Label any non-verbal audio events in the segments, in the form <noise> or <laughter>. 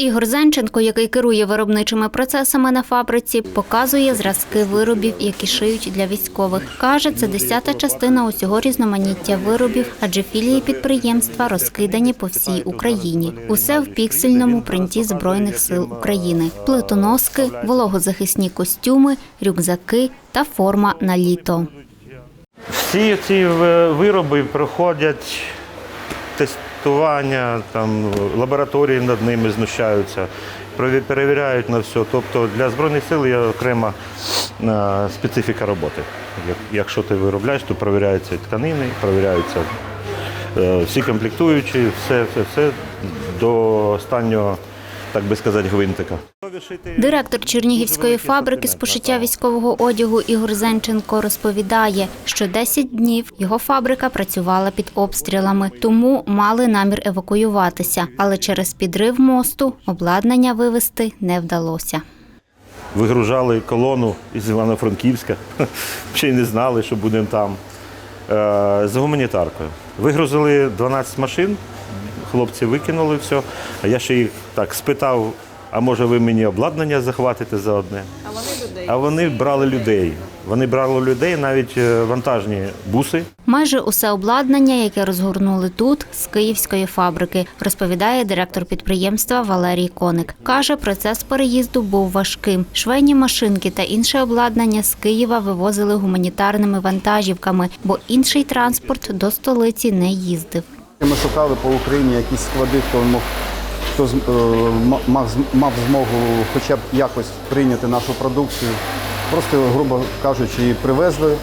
Ігор Зенченко, який керує виробничими процесами на фабриці, показує зразки виробів, які шиють для військових. Каже, це десята частина усього різноманіття виробів, адже філії підприємства розкидані по всій Україні. Усе в піксельному принті Збройних сил України: плитоноски, вологозахисні костюми, рюкзаки та форма на літо. Всі ці е, вироби проходять тестування, там лабораторії над ними знущаються, перевіряють на все. Тобто для Збройних сил є окрема е, специфіка роботи. Якщо ти виробляєш, то перевіряються тканини, перевіряються е, всі комплектуючі, все, все, все до останнього, так би сказати, гвинтика. Директор Чернігівської фабрики з пошиття військового одягу Ігор Зенченко розповідає, що 10 днів його фабрика працювала під обстрілами, тому мали намір евакуюватися. Але через підрив мосту обладнання вивезти не вдалося. Вигружали колону із Івано-Франківська, <laughs> ще й не знали, що будемо там. Е, З гуманітаркою. Вигрузили 12 машин, хлопці викинули все. А я ще їх так спитав, а може ви мені обладнання захватите за одне? А вони людей. А вони брали людей. Вони брали людей, навіть е, вантажні буси. Майже усе обладнання, яке розгорнули тут, з київської фабрики, розповідає директор підприємства Валерій Коник. Каже, процес переїзду був важким. Швейні машинки та інше обладнання з Києва вивозили гуманітарними вантажівками, бо інший транспорт до столиці не їздив. Ми шукали по Україні якісь склади, хто мог хто е, ма- мав, мав змогу хоча б якось прийняти нашу продукцію. Просто, грубо кажучи, її привезли,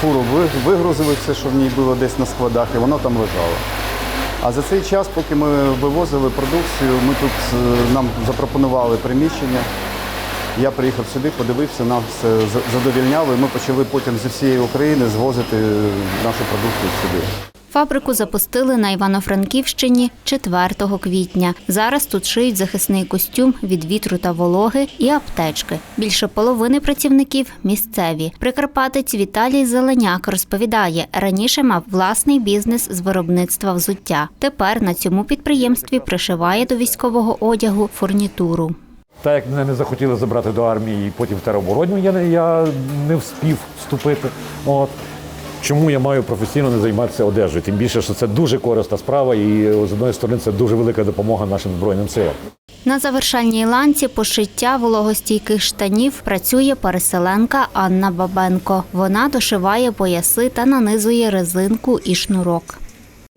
фуру вигрузили все, що в ній було десь на складах, і воно там лежало. А за цей час, поки ми вивозили продукцію, ми тут е, нам запропонували приміщення. Я приїхав сюди, подивився, нам все задовільняло, і ми почали потім зі всієї України звозити е, нашу продукцію сюди. Фабрику запустили на Івано-Франківщині 4 квітня. Зараз тут шиють захисний костюм від вітру та вологи і аптечки. Більше половини працівників місцеві. Прикарпатець Віталій Зеленяк розповідає, раніше мав власний бізнес з виробництва взуття. Тепер на цьому підприємстві пришиває до військового одягу фурнітуру. Так як мене не захотіли забрати до армії, потім в тероборону я, я не вспів вступити. От. Чому я маю професійно не займатися одежею? Тим більше, що це дуже корисна справа, і з одної сторони це дуже велика допомога нашим збройним силам. На завершальній ланці пошиття вологостійких штанів працює переселенка Анна Бабенко. Вона дошиває пояси та нанизує резинку і шнурок.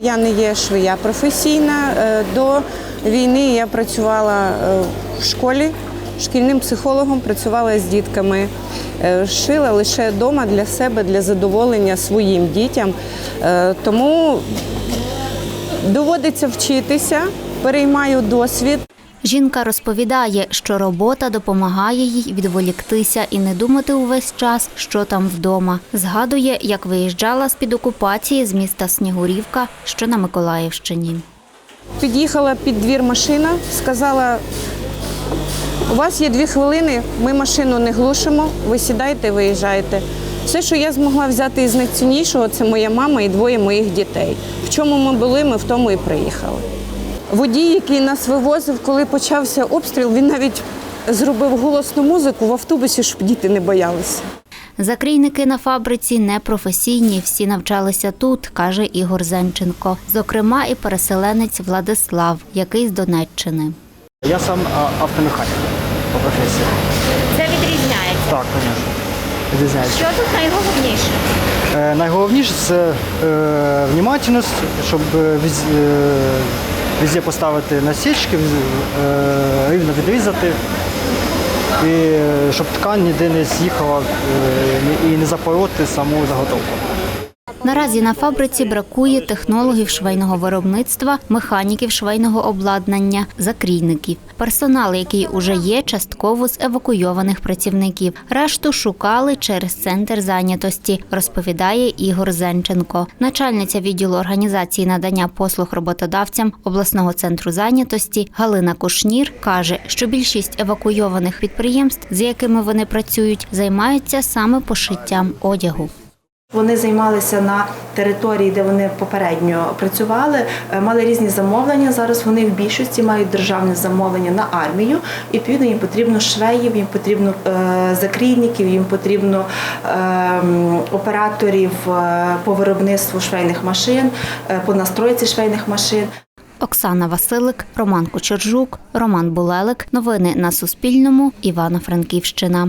Я не є швея професійна. Е, До війни я працювала е, в школі шкільним психологом, працювала з дітками, Е, шила лише вдома для себе, для задоволення своїм дітям. Е, Тому доводиться вчитися, переймаю досвід. Жінка розповідає, що робота допомагає їй відволіктися і не думати увесь час, що там вдома. Згадує, як виїжджала з під окупації з міста Снігурівка, що на Миколаївщині. Під'їхала під двір машина, сказала: у вас є дві хвилини, ми машину не глушимо, ви сідайте, виїжджайте. Все, що я змогла взяти із найціннішого, це моя мама і двоє моїх дітей. В чому ми були, ми в тому і приїхали. Водій, який нас вивозив, коли почався обстріл, він навіть зробив голосну музику в автобусі, щоб діти не боялися. Закрійники на фабриці непрофесійні, всі навчалися тут, каже Ігор Зенченко. Зокрема, і переселенець Владислав, який з Донеччини. Я сам автомеханік по професії. Це відрізняється. Так, звісно. Відрізняється. Що тут найголовніше? Е, найголовніше це е, внімательність, щоб е, віз, е, везде поставити насічки, е, рівно відрізати. І е, щоб ткань ніде не з'їхала е, і не запороти саму заготовку. Наразі на фабриці бракує технологів швейного виробництва, механіків швейного обладнання, закрійників. Персонал, який уже є, частково з евакуйованих працівників. Решту шукали через центр зайнятості, розповідає Ігор Зенченко. Начальниця відділу організації надання послуг роботодавцям обласного центру зайнятості Галина Кушнір каже, що більшість евакуйованих підприємств, з якими вони працюють, займаються саме пошиттям одягу. Вони займалися на території, де вони попередньо працювали, е, мали різні замовлення. Зараз вони в більшості мають державне замовлення на армію. І відповідно їм потрібно швеїв, їм потрібно е, закрійників, їм потрібно е, операторів е, по виробництву швейних машин, по настройці швейних машин. Оксана Василик, Роман Кочержук, Роман Булелик. Новини на Суспільному. Івано-Франківщина.